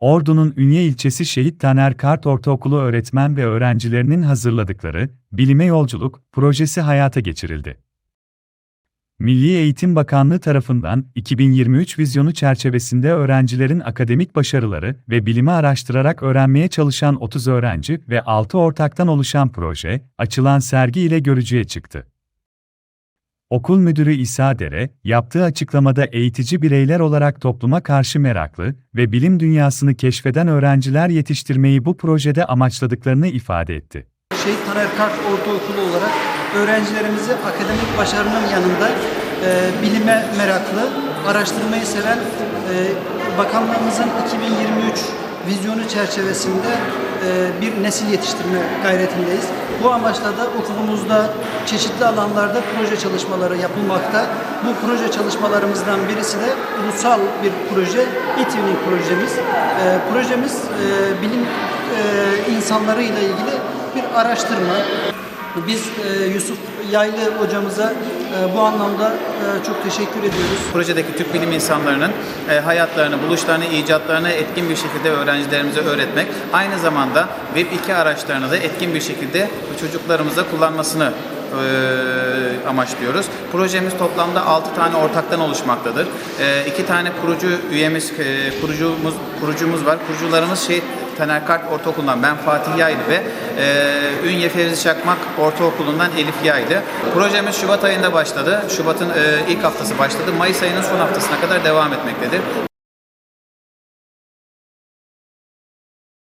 Ordu'nun Ünye ilçesi Şehit Taner Kart Ortaokulu öğretmen ve öğrencilerinin hazırladıkları Bilime Yolculuk projesi hayata geçirildi. Milli Eğitim Bakanlığı tarafından 2023 vizyonu çerçevesinde öğrencilerin akademik başarıları ve bilimi araştırarak öğrenmeye çalışan 30 öğrenci ve 6 ortaktan oluşan proje, açılan sergi ile görücüye çıktı. Okul müdürü İsa Dere, yaptığı açıklamada eğitici bireyler olarak topluma karşı meraklı ve bilim dünyasını keşfeden öğrenciler yetiştirmeyi bu projede amaçladıklarını ifade etti. Şehit Taner Kart Ortaokulu olarak öğrencilerimizi akademik başarının yanında e, bilime meraklı, araştırmayı seven e, bakanlığımızın 2023 vizyonu çerçevesinde bir nesil yetiştirme gayretindeyiz. Bu amaçla da okulumuzda çeşitli alanlarda proje çalışmaları yapılmakta. Bu proje çalışmalarımızdan birisi de ulusal bir proje, e-twinning projemiz. E, projemiz e, bilim e, insanları ile ilgili bir araştırma. Biz e, Yusuf Yaylı hocamıza e, bu anlamda e, çok teşekkür ediyoruz. Projedeki Türk bilim insanlarının e, hayatlarını, buluşlarını, icatlarını etkin bir şekilde öğrencilerimize öğretmek, aynı zamanda Web2 araçlarını da etkin bir şekilde çocuklarımıza kullanmasını e, amaçlıyoruz. Projemiz toplamda 6 tane ortaktan oluşmaktadır. 2 tane kurucu üyemiz, e, kurucumuz, kurucumuz var. Kurucularımız şey Taner Kart Ortaokulu'ndan ben Fatih Yaylı ve e, Ünye Fevzi Çakmak Ortaokulu'ndan Elif Yaylı. Projemiz Şubat ayında başladı. Şubat'ın e, ilk haftası başladı. Mayıs ayının son haftasına kadar devam etmektedir.